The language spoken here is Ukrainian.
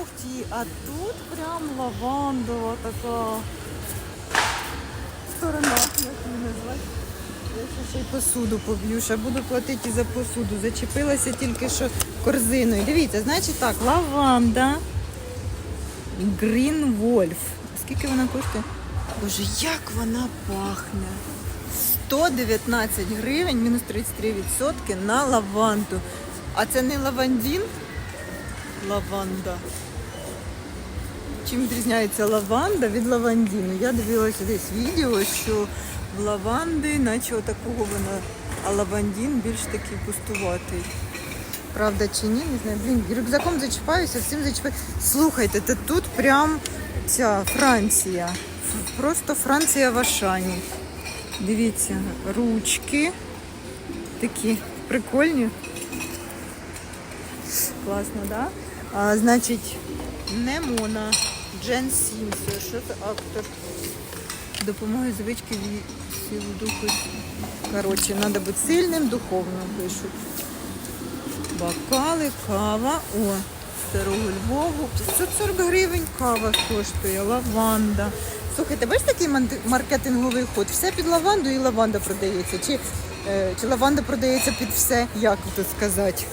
Ух ті, а тут прям лавандова така сторона, як її назвати. Я ще й посуду поб'ю, ще буду платити за посуду. Зачепилася тільки що корзиною. Дивіться, значить так, лаванда. Green Wolf. Скільки вона коштує? Боже, як вона пахне. 119 гривень, мінус 33% на лаванду. А це не лавандін? Лаванда. Чим відрізняється лаванда від лавандіну? Я дивилася десь відео, що в лаванди, наче отакого вона, а лавандін більш такий пустуватий. Правда чи ні, не знаю. Блін, рюкзаком зачіпаюся, всім зачіпаю. Слухайте, та тут прям ця Франція. Просто Франція в Ашані. Дивіться, ручки такі прикольні. Класно, да? А, значить, Немона, Джен Сімсо, що це автор? Допомагає звички силу духу. Коротше, треба бути сильним, духовно пишуть. Бокали, кава. О, старого Львову. 540 гривень кава коштує, лаванда. Слухайте, бачиш такий маркетинговий ход? Все під лаванду і лаванда продається. Чи, е, чи лаванда продається під все? Як тут сказати?